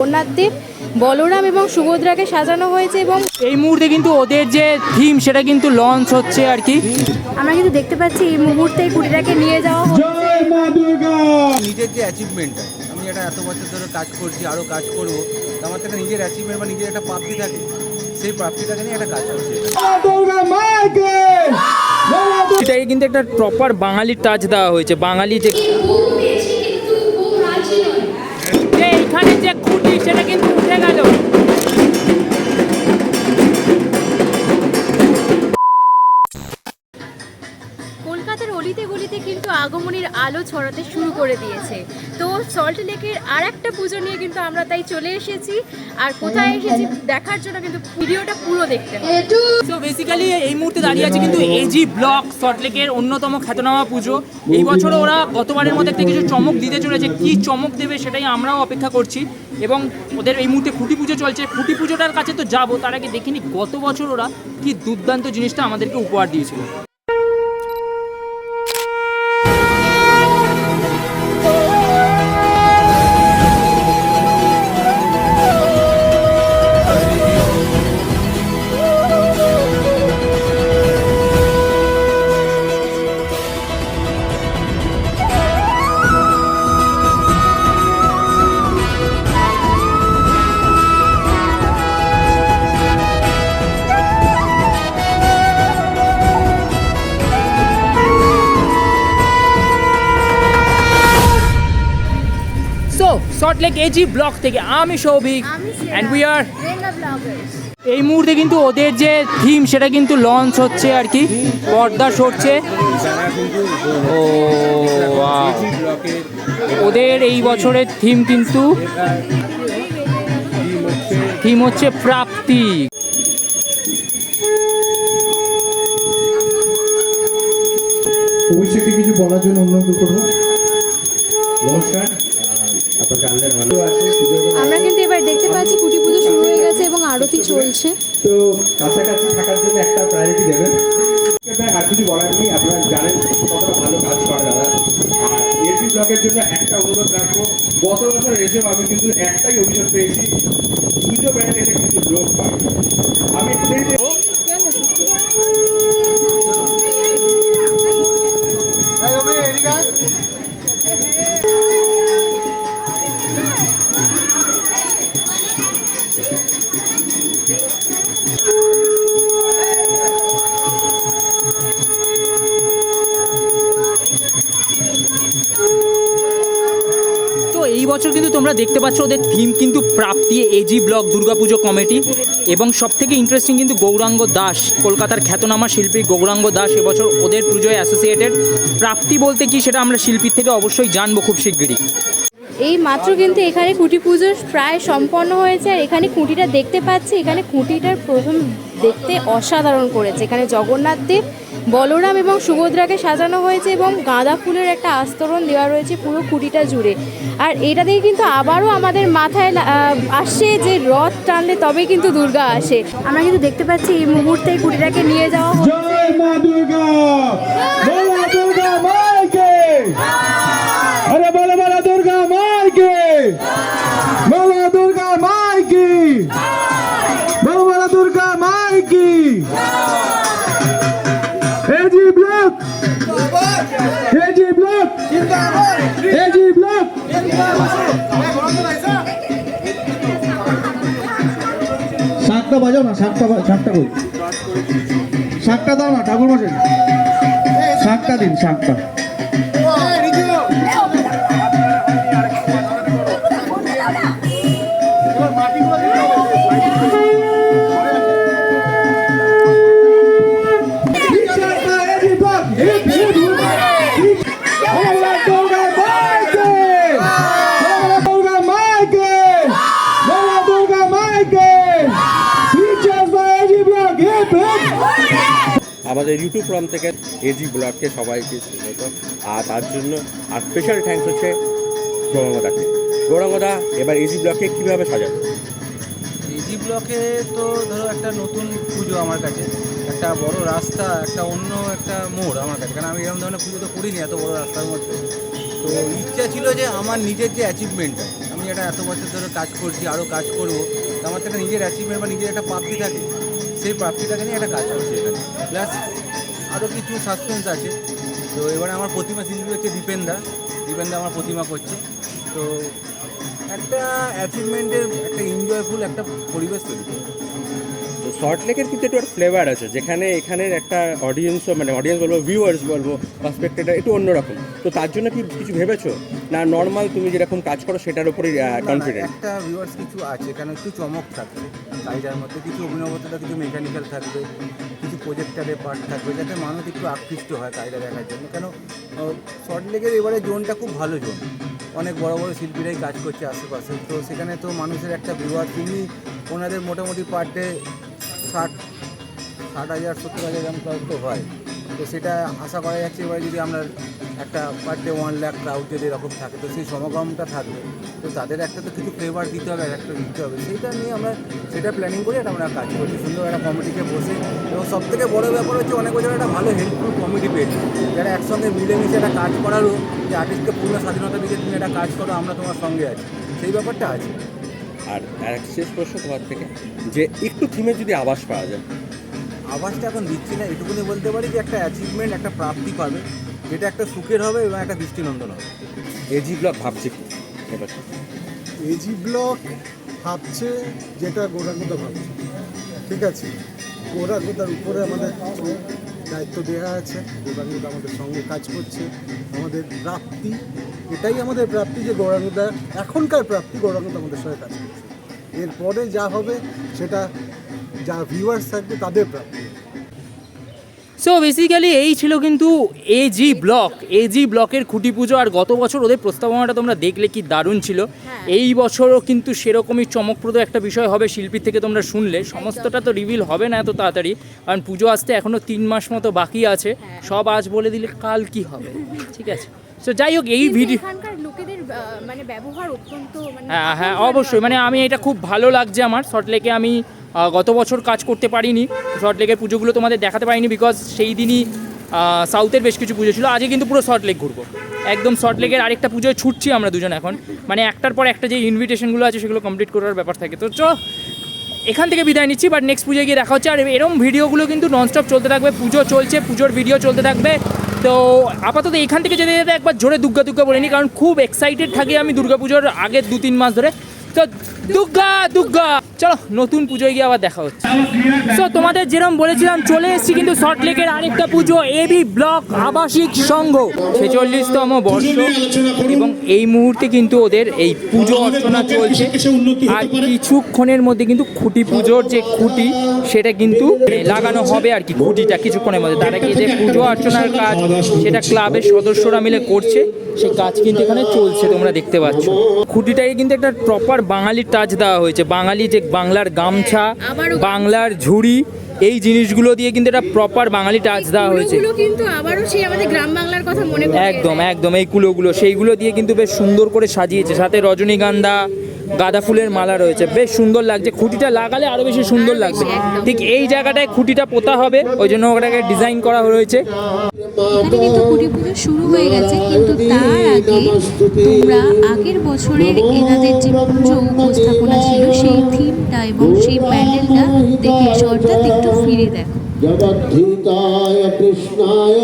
জগন্নাথদেব বলরাম এবং সুভদ্রাকে সাজানো হয়েছে এবং এই মুহূর্তে কিন্তু ওদের যে থিম সেটা কিন্তু লঞ্চ হচ্ছে আর কি। আমরা কিন্তু দেখতে পাচ্ছি এই মুহূর্তে এই কুটিটাকে নিয়ে যাওয়া হচ্ছে। নিজের যে অ্যাচিভমেন্টটা আমি এটা এত বছর ধরে কাজ করছি আরও কাজ করব তো আমার একটা নিজের অ্যাচিভমেন্ট বা নিজের একটা প্রাপ্তি থাকে সেই প্রাপ্তিটাকে নিয়ে একটা কাজ করছি। এটাকে কিন্তু একটা প্রপার বাঙালির টাচ দেওয়া হয়েছে। বাঙালি যে যে খুঁটি, সেটা কিন্তু উঠে গেল। কলকাতার অলিতে গলিতে কিন্তু আগমনের আলো ছড়াতে শুরু করে দিয়েছে। সল্ট লেকের আর একটা পুজো নিয়ে কিন্তু আমরা তাই চলে এসেছি। আর কোথায় এসেছি দেখার জন্য কিন্তু ভিডিওটা পুরো দেখতে তো বেসিক্যালি এই মুহূর্তে দাঁড়িয়ে আছে কিন্তু এজি ব্লক সল্ট সল্টলেকের অন্যতম খ্যাতনামা পুজো। এই বছর ওরা গতবারের মধ্যে একটা কিছু চমক দিতে চলেছে। কি চমক দেবে সেটাই আমরাও অপেক্ষা করছি। এবং ওদের এই মুহূর্তে খুঁটি পুজো চলছে। খুঁটি পুজোটার কাছে তো যাব, তার আগে দেখিনি গত বছর ওরা কি দুর্দান্ত জিনিসটা আমাদেরকে উপহার দিয়েছিল। সল্টলেক এজি ব্লক থেকে আমি সৌভিক অ্যান্ড উই আর এই মুহূর্তে কিন্তু ওদের যে থিম সেটা কিন্তু লঞ্চ হচ্ছে আর কি পর্দা সরছে। ও ওদের এই বছরের থিম কিন্তু থিম হচ্ছে প্রাপ্তি। কিছু বলার জন্য অনুরোধ করব। নমস্কার। আমরা কিন্তু এবার দেখতে পাচ্ছি কুটি পুজো শুরু হয়ে গেছে এবং আরতি চলছে। তো কাছাকাছি থাকার জন্য একটা প্রায়োরিটি দেবেন। আর কিছু বলার নেই, আপনারা জানেন কতটা ভালো কাজ করে দাদা। আর এসি ব্লকের জন্য একটা অনুরোধ রাখব। গত বছর এসেও আমি কিন্তু একটাই অভিযোগ পেয়েছি, পুজো বেড়ে তোমরা দেখতে পাচ্ছ ওদের থিম কিন্তু প্রাপ্তি এজি ব্লক দুর্গাপুজো কমিটি এবং সব থেকে ইন্টারেস্টিং কিন্তু গৌরাঙ্গ দাস, কলকাতার খ্যাতনামা শিল্পী গৌরাঙ্গ দাস এবছর ওদের পুজোয় অ্যাসোসিয়েটেড প্রাপ্তি বলতে কি সেটা আমরা শিল্পীর থেকে অবশ্যই জানব খুব শিগগিরই। এই মাত্র কিন্তু এখানে খুঁটি পুজো প্রায় সম্পন্ন হয়েছে, আর এখানে খুঁটিটা দেখতে পাচ্ছি, এখানে খুঁটিটার প্রথম দেখতে অসাধারণ করেছে। এখানে জগন্নাথ দেব, বলরাম এবং সুভদ্রাকে সাজানো হয়েছে এবং গাঁদা ফুলের একটা আস্তরণ দেওয়া রয়েছে পুরো খুঁটিটা জুড়ে। আর এটা দিয়ে কিন্তু আবারও আমাদের মাথায় আসছে যে রথ টানলে তবেই কিন্তু দুর্গা আসে। আমরা কিন্তু দেখতে পাচ্ছি এই মুহূর্তে এই খুঁটিটাকে নিয়ে যাওয়া হচ্ছে। বলে দুর্গা মাইকি বলে বলে Durga মাইকি AG block AG block AG block শাকটা বাজাও না, শাকটা বা- শাকটা কই? শাকটা দাও না ঠাকুর মশাই শাকটা দিন, শাকটা। আমাদের ইউটিউব ফর্ম থেকে এজি ব্লগকে সবাইকে স্বাগত। আর তার জন্য আর স্পেশাল থ্যাঙ্কস হচ্ছে গৌরঙ্গদাকে গৌরঙ্গদা এবার এজি ব্লকে কীভাবে সাজাবে? এজি ব্লকে তো ধরো একটা নতুন পুজো আমার কাছে। একটা বড় রাস্তা, একটা অন্য একটা মোড় আমার কাছে। কারণ আমি এরকম ধরনের পুজো তো করিনি, এত বড় রাস্তার মধ্যে। তো ইচ্ছা ছিল যে আমার নিজের যে অ্যাচিভমেন্টটা আমি এটা এত বছর ধরে কাজ করছি আরও কাজ করব আমার একটা নিজের অ্যাচিভমেন্ট বা নিজের একটা প্রাপ্তি থাকে। সেই প্রাপ্তিটাকে নিয়ে একটা কাজ করছি এখানে। প্লাস আরও কিছু সাসপেন্স আছে। তো এবারে আমার প্রতিমা শিল্পী হচ্ছে দীপেন্দা দীপেন্দা আমার প্রতিমা করছে। তো একটা অ্যাচিভমেন্টের একটা এনজয়ফুল একটা পরিবেশ তৈরি তো শর্ট লেকের কিন্তু একটু একটা ফ্লেভার আছে যেখানে এখানের একটা অডিয়েন্সও মানে অডিয়েন্স বলব ভিউয়ার্স বলব পার্সপেক্টিভটা একটু অন্যরকম। তো তার জন্য কি কিছু ভেবেছো? না নর্মাল তুমি যেরকম কাজ করো সেটার উপরেই কনফিডেন্ট একটা ভিউয়ার্স কিছু আছে কারণ একটু চমক থাকবে কাজটার মধ্যে কিছু অভিনবতা কিছু মেকানিক্যাল থাকবে। প্রজেক্টারের পার্ট থাকবে, যাতে মানুষ একটু আকৃষ্ট হয় কাজটা দেখার জন্য। কেন শর্ট লেগের এবারে জোনটা খুব ভালো জোন অনেক বড় বড় শিল্পীরাই কাজ করছে আশেপাশে। তো সেখানে তো মানুষের একটা ভিউয়ার তিনি ওনাদের মোটামুটি পার ডে ষাট ষাট হাজার, সত্তর হাজার এরকম তো হয়। তো সেটা আশা করা যাচ্ছে এবারে যদি আমরা একটা per day one lakh crowd যদি এরকম থাকে, তো সেই সমাগমটা থাকবে। তো তাদের একটা তো কিছু ফ্লেভার দিতে হবে, আর একটা দিতে হবে। সেইটা নিয়ে আমরা, সেটা প্ল্যানিং করে এটা আমরা কাজ করছি। সুন্দর একটা কমিটিকে বসে, এবং সব থেকে বড়ো ব্যাপার হচ্ছে অনেক বছর একটা ভালো হেল্পফুল কমিটি পেয়েছি। যারা একসঙ্গে মিলেমিশে একটা কাজ করারও যে আর্টিস্টকে পূর্ণ স্বাধীনতা দিকে তুমি একটা কাজ করো, আমরা তোমার সঙ্গে আছি। সেই ব্যাপারটা আছে। আর একটা শেষ প্রশ্ন তোমার থেকে, যে একটু থিমে যদি আবাস পাওয়া যায় আওয়াজটা এখন দিচ্ছি না এটুকুনি বলতে পারি যে একটা অ্যাচিভমেন্ট একটা প্রাপ্তি পাবে যেটা একটা সুখের হবে এবং একটা দৃষ্টিনন্দন হবে। এজি ব্লক ভাবছে কি? এবার এজি ব্লক ভাবছে যেটা গোড়াগোদা ভাবছে। ঠিক আছে? গোড়াগোদার উপরে আমাদের দায়িত্ব দেওয়া আছে। গোড়াগোদা আমাদের সঙ্গে কাজ করছে। আমাদের প্রাপ্তি এটাই আমাদের প্রাপ্তি যে গোড়াগোদা এখনকার প্রাপ্তি গোড়াগোদা আমাদের সঙ্গে কাজ করছে। এরপরে যা হবে সেটা যা ভিউয়ার্স থাকবে তাদের প্রাপ্তি সো বেসিক্যালি এই ছিল কিন্তু এজি ব্লক এজি ব্লকের খুঁটি পুজো আর গত বছর ওদের প্রস্তাবনাটা তোমরা দেখলে কি দারুণ ছিল। এই বছরও কিন্তু সেরকমই চমকপ্রদ একটা বিষয় হবে শিল্পীর থেকে তোমরা শুনলে। সমস্তটা তো রিভিল হবে না এত তাড়াতাড়ি। কারণ পুজো আসতে এখনও তিন মাস মতো বাকি আছে। সব আজ বলে দিলে কাল কি হবে? ঠিক আছে। সো যাই হোক এই ভিডিও মানে মানে হ্যাঁ হ্যাঁ অবশ্যই। মানে আমি এটা খুব ভালো লাগছে আমার। শর্টলেকে আমি গত বছর কাজ করতে পারিনি শর্টলেকের পুজোগুলো তোমাদের দেখাতে পারিনি বিকজ সেই দিনই সাউথের বেশ কিছু পুজো ছিল। আজকে কিন্তু পুরো শর্টলেক ঘুরবো। একদম শর্টলেকের আরেকটা পুজোয় ছুটছি আমরা দুজন এখন। মানে একটার পর একটা যে ইনভিটেশনগুলো আছে সেগুলো কমপ্লিট করার ব্যাপার থাকে। তো চ, এখান থেকে বিদায় নিচ্ছি বাট নেক্সট পুজোয় গিয়ে দেখা হচ্ছে। আর এরম ভিডিওগুলো কিন্তু ননস্টপ চলতে থাকবে, পুজো চলছে, পুজোর ভিডিও চলতে থাকবে। তো আপাতত এখান থেকে যেতে যেতে একবার জোরে দুর্গা দুর্গা বলে নিই, কারণ খুব এক্সাইটেড থাকি আমি দুর্গা পুজোর আগের দু তিন মাস ধরে। তো দুর্গা দুর্গা। চলো, নতুন পুজোয় গিয়ে আবার দেখা হচ্ছে। তো তোমাদের যেরকম বলেছিলাম, চলে এসেছি কিন্তু সল্ট লেকের আরেকটা পুজো এবি ব্লক আবাসিক সংঘ। ছেচল্লিশতম বর্ষ। এবং এই মুহূর্তে কিন্তু ওদের এই পুজো অর্চনা চলছে। আর কিছুক্ষণের মধ্যে কিন্তু খুঁটি পুজোর যে খুঁটি, সেটা কিন্তু লাগানো হবে আর কি খুঁটিটা কিছুক্ষণের মধ্যে। তার আগে যে পুজো অর্চনার কাজ, সেটা ক্লাবের সদস্যরা মিলে করছে। সেই কাজ কিন্তু এখানে চলছে, তোমরা দেখতে পাচ্ছ। খুঁটিটাকে কিন্তু একটা প্রপার বাঙালি টাচ দেওয়া হয়েছে। বাঙালি যে বাংলার গামছা বাংলার ঝুড়ি এই জিনিসগুলো দিয়ে কিন্তু এটা প্রপার বাঙালি টাচ দেওয়া হয়েছে। কিন্তু আবারও সেই আমাদের গ্রাম বাংলার কথা মনে একদম একদম এই কুলোগুলো সেইগুলো দিয়ে কিন্তু বেশ সুন্দর করে সাজিয়েছে। সাথে রজনীগন্ধা গাঁদা ফুলের মালা রয়েছে। বেশ সুন্দর লাগছে। খুঁটিটা লাগালে আরও বেশি সুন্দর লাগবে। ঠিক এই জায়গাটায় খুঁটিটা পোতা হবে। ওই জন্য ওটাকে ডিজাইন করা রয়েছে শুরু হয়ে গেছে কিন্তু তার আগে তোমরা আগের বছরের এনাদের যে পুজো উপস্থাপনা ছিল সেই থিমটা এবং সেই প্যান্ডেলটা দেখে এসো একটু ফিরে দেখো। জগদ্ধিতায় কৃষ্ণায়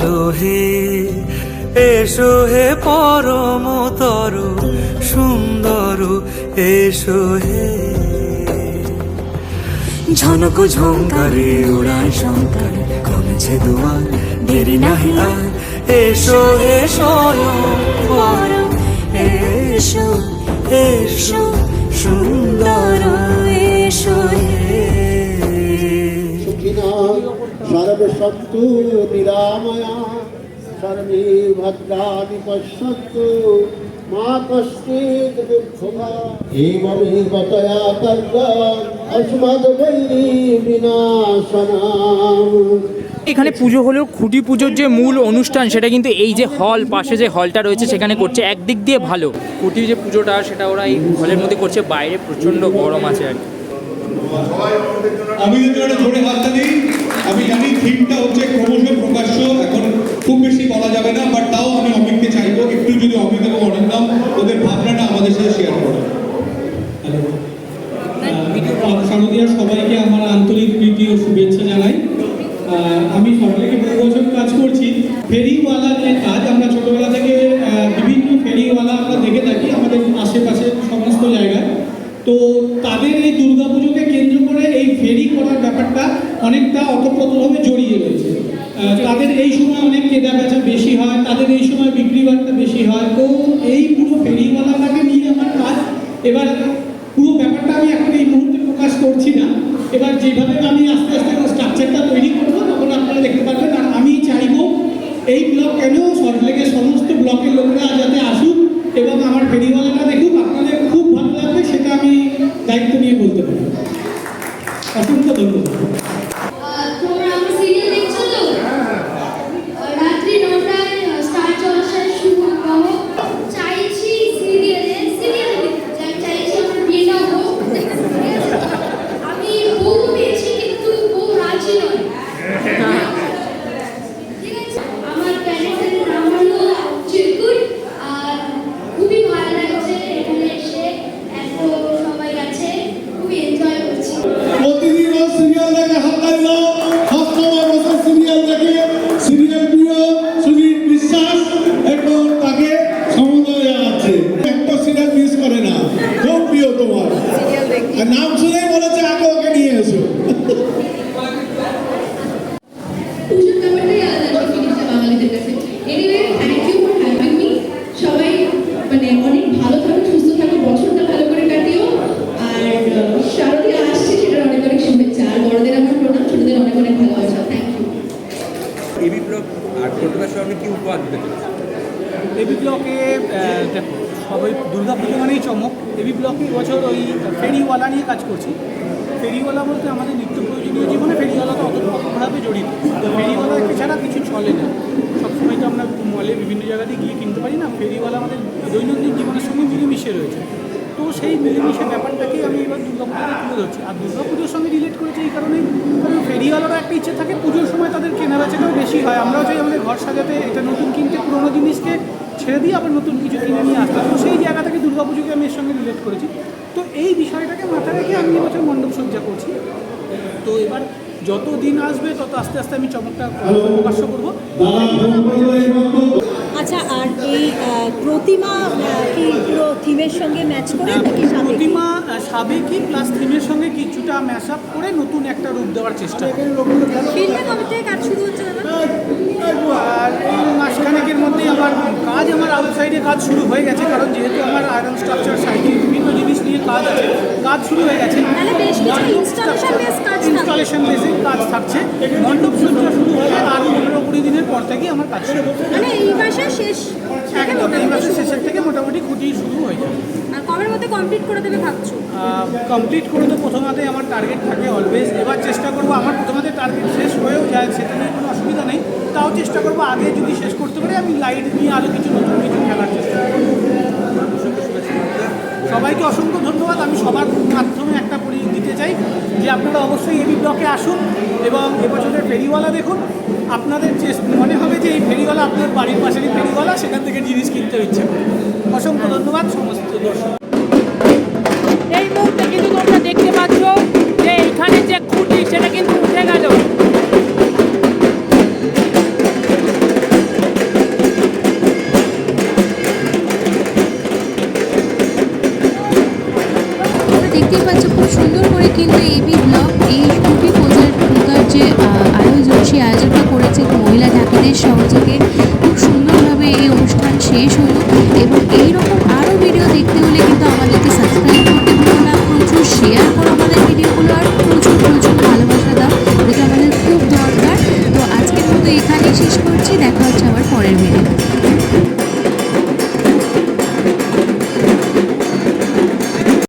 সমারোহে এসো হে পরমতর সুন্দর এসো হে। ঝনক ঝঙ্কারে উড়ায় শঙ্কর কমেছে দুয়ার দেরি নাহি আর। এসো এসো পরম এসো এসো সুন্দর এসো পশ্যন্তু নিরাময়া সর্বে ভদ্রাদি পশ্যন্তু মা কষ্টিত দুঃখভা। এমমেব তয়া তদ্রম বিনাশনাম। এখানে পুজো হলেও খুঁটি পুজোর যে মূল অনুষ্ঠান সেটা কিন্তু এই যে হল পাশে যে হলটা রয়েছে সেখানে করছে একদিক দিয়ে ভালো। খুঁটি যে পুজোটা সেটা ওরা এই হলের মধ্যে করছে বাইরে প্রচণ্ড গরম আছে আর কি। আমি জানি থিমটা হচ্ছে ক্রমশ প্রকাশ্য, এখন খুব বেশি বলা যাবে না বাট তাও আমি অমিতকে চাইব, একটু যদি অমিত এবং অনন্দম ওদের ভাবনাটা আমাদের সাথে শেয়ার করে। শারদীয়ার সবাইকে আমার আন্তরিক প্রীতি ও শুভেচ্ছা জানাই। আমি সরকারকে বহু বছর কাজ করছি। ফেরিওয়ালা যে কাজ, আমরা ছোটবেলা থেকে বিভিন্ন ফেরিওয়ালা আমরা দেখে থাকি আমাদের আশেপাশে সমস্ত জায়গায়। তো তাদের এই দুর্গাপুজোকে করে এই ফেরি করার ব্যাপারটা অনেকটা অতপ্রতভাবে জড়িয়ে রয়েছে। তাদের এই সময় অনেক কেনা বেচা বেশি হয়, তাদের এই সময় বিক্রি বাট্টা বেশি হয়। তো এই পুরো ফেরিওয়ালাটাকে নিয়ে আমার কাজ এবার পুরো ব্যাপারটা আমি এখন এই মুহূর্তে প্রকাশ করছি না। এবার যেভাবে আমি আস্তে আস্তে স্ট্রাকচারটা তৈরি করব, তখন আপনারা দেখতে পারবেন। আর আমি চাইব এই ব্লক কেন? সল্টলেকের সমস্ত ব্লকের লোকরা যাতে আসুক এবং আমার ফেরিওয়ালাটা দেখুক আপনাদের খুব ভালো লাগবে সেটা আমি দায়িত্ব নিয়ে বলতে পারি অসংখ্য ধন্যবাদ তোমরা আমার সিরিয়াল দেখছ তো রাত্রি নটায় স্টার জলসায় শুভ বিবাহ চাইছি সিরিয়ালে সিরিয়াল চাইছি আমার বিয়েটা হোক আমি বউ পেয়েছি কিন্তু বউ রাজি নয় ঠিক আছে আমার ক্যারেক্টারের নাম হলো চিরকুট আর খুবই ভালো লাগছে এখানে এসে এত সবাই আছে খুবই এনজয় করছি প্রতিদিন ও সিরিয়াল দেখে হাততালি দাও সবসময় বসে সিরিয়াল দেখে সিরিয়াল প্রিয় সুজিত বিশ্বাস এখন তাকে সমন্বয় জানাচ্ছে একটা সিরিয়াল মিস করে না খুব প্রিয় তোমার আর নাম শুনেই বলেছে আগে ওকে নিয়ে এসো পুজোর ব্যাপারটাই আলাদা একটা জিনিস বাঙালিদের কাছে anyway thank you for having me সবাই মানে অনেক ভালো থাকো সুস্থ থাকো বছরটা ভালো করে কাটিও আর আহ, শারদীয়া আসছে সেটার অনেক অনেক শুভেচ্ছা আর বড়দের আমার প্রণাম ছোটদের অনেক অনেক ভালোবাসা thank you AB block art প্রতিভার সঙ্গে কি উপহার দিতে চলেছে? এবি ব্লকে আহ, দেখো সবাই দুর্গা পুজো মানেই চমক এবি ব্লকে এবছর ওই ফেরিওয়ালা নিয়ে কাজ করছি। ফেরিওয়ালা বলতে আমাদের নিত্য প্রয়োজনীয় জীবনে ফেরিওয়ালা তো অতভাবে জড়িত। ফেরিওয়ালা ছাড়া কিছু চলে না। সবসময় তো আমরা মলে বিভিন্ন জায়গাতে গিয়ে কিনতে পারি না। ফেরিওয়ালা আমাদের দৈনন্দিন জীবনের সঙ্গে মিলেমিশে রয়েছে। তো সেই মিলেমিশে ব্যাপারটাকেই আমি এবার দুর্গাপুজোতে তুলে ধরছি। আর দুর্গাপুজোর সঙ্গে রিলেট করেছি এই কারণে কারণ ফেরিওয়ালারও একটা ইচ্ছে থাকে, পুজোর সময় তাদের কেনা বেচাটাও বেশি হয়। আমরাও চাই আমাদের ঘর সাজাতে, এটা নতুন কিনতে, পুরোনো জিনিসকে ছেড়ে দিয়ে আবার নতুন কিছু কিনে নিয়ে আসতে। তো সেই জায়গা থেকে দুর্গাপুজোকে আমি এর সঙ্গে রিলেট করেছি। এই বিষয়টাকে মাথায় রেখে আমি এবছর মণ্ডপ সজ্জা করছি। তো এবার যত দিন আসবে তত আস্তে আস্তে আমি চমকটা প্রকাশ্য করব। আচ্ছা আর এই প্রতিমা কি পুরো থিমের সঙ্গে ম্যাচ করে নাকি প্রতিমা সাবেকি প্লাস থিমের সঙ্গে কিছুটা ম্যাশ আপ করে নতুন একটা রূপ দেওয়ার চেষ্টা করি। কাজ শুরু হচ্ছে আর এই মাসখানেকের মধ্যেই আমার কাজ আমার আউটসাইডে কাজ শুরু হয়ে গেছে কারণ যেহেতু আমার আয়রন স্ট্রাকচার সাইকেল বিভিন্ন জিনিস নিয়ে কাজ আছে কাজ শুরু হয়ে গেছে। ইনস্টলেশন বেসিক কাজ থাকছে। মণ্ডপ সজ্জা শুরু হলে আর পনেরো কুড়ি দিনের পর থেকেই আমার কাজ শুরু। মানে এই মাসে শেষ থেকে একদম এই মাসের শেষের থেকে মোটামুটি খুঁটি শুরু হয়ে যাবে। আর কবের মধ্যে কমপ্লিট করে দেবে ভাবছ? কমপ্লিট করে তো প্রথমাতে আমার টার্গেট থাকে অলওয়েজ এবার চেষ্টা করব আমার প্রথমাতে টার্গেট শেষ হয়েও যায় সেটা নিয়ে কোনো অসুবিধা নেই। তাও চেষ্টা করব, আগে যদি শেষ করতে পারি, আমি লাইট নিয়ে আরও কিছু নতুন কিছু খেলার চেষ্টা সবাইকে অসংখ্য ধন্যবাদ। আমি সবার মাধ্যমে একটা পরি দিতে চাই যে আপনারা অবশ্যই এবি ব্লকে আসুন এবং এবছরের ফেরিওয়ালা দেখুন। আপনাদের যে মনে হবে যে এই ফেরিওয়ালা আপনার বাড়ির পাশেরই ফেরিওয়ালা, সেখান থেকে জিনিস কিনতে ইচ্ছে অসংখ্য ধন্যবাদ সমস্ত দর্শক। এই মুহূর্তে কিন্তু তোমরা দেখতে পাচ্ছ যে এইখানে যে খুঁটি, সেটা কিন্তু উঠে গেল।